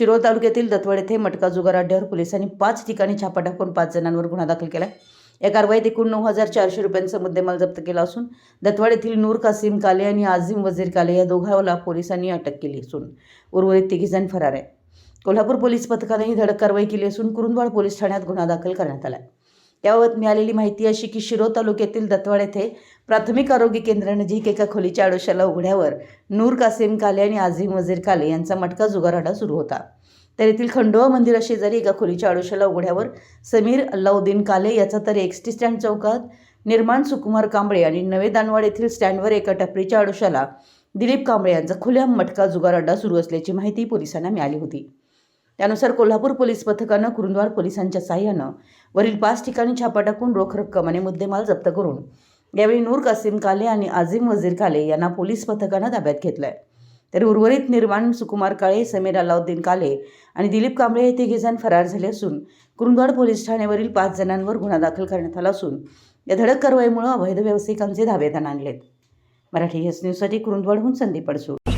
शिरोळ तालुक्यातील दत्तवाड येथे मटका जुगार अड्ड्यावर पोलिसांनी पाच ठिकाणी छापा टाकून पाच जणांवर गुन्हा दाखल केला या कारवाईत एकूण नऊ हजार चारशे रुपयांचा मुद्देमाल जप्त केला असून दत्तवाड येथील नूर कासिम काले आणि आझिम वजीर काले या दोघांना पोलिसांनी अटक केली असून उर्वरित तिघीजण फरार आहे कोल्हापूर पोलीस पथकाने ही धडक कारवाई केली असून कुरुंदवाड पोलीस ठाण्यात गुन्हा दाखल करण्यात आला याबाबत मिळालेली माहिती अशी की शिरो तालुक्यातील दत्तवाड येथे प्राथमिक आरोग्य केंद्रानजीक एका खोलीच्या आडोशाला उघड्यावर नूर कासिम काले आणि आझिम वजीर काले यांचा मटका जुगाराडा सुरू होता. तर येथील खंडोबा मंदिराशेजारी एका खोलीच्या आडोशाला उघड्यावर समीर अल्लाउद्दीन काले याचा तर एस टी स्टँड चौकात निर्माण सुकुमार कांबळे आणि नवे दानवाड येथील स्टँडवर एका टपरीच्या आडोशाला दिलीप कांबळे यांचा खुल्या मटका जुगार अड्डा सुरू असल्याची माहिती पोलिसांना मिळाली होती. त्यानुसार कोल्हापूर पोलीस पथकानं कुरुंदवाड पोलिसांच्या साह्यानं वरील पाच ठिकाणी छापा टाकून रोख रक्कम आणि मुद्देमाल जप्त करून यावेळी नूर कासिम काले आणि आझिम वजीर काले यांना पोलीस पथकानं ताब्यात घेतलंय. तर उर्वरित निर्माण सुकुमार काळे समीर अलाउद्दीन काले आणि दिलीप कांबळे हे तिघेजण फरार झाले असून कुरुंदवाड पोलीस ठाण्यावरील पाच जणांवर गुन्हा दाखल करण्यात आला असून या धडक कारवाईमुळे अवैध व्यावसायिकांचे धावेदान आणलेत. मराठी एस न्यूजसाठी कुरुंदवाडहून संदीप अडसूळ.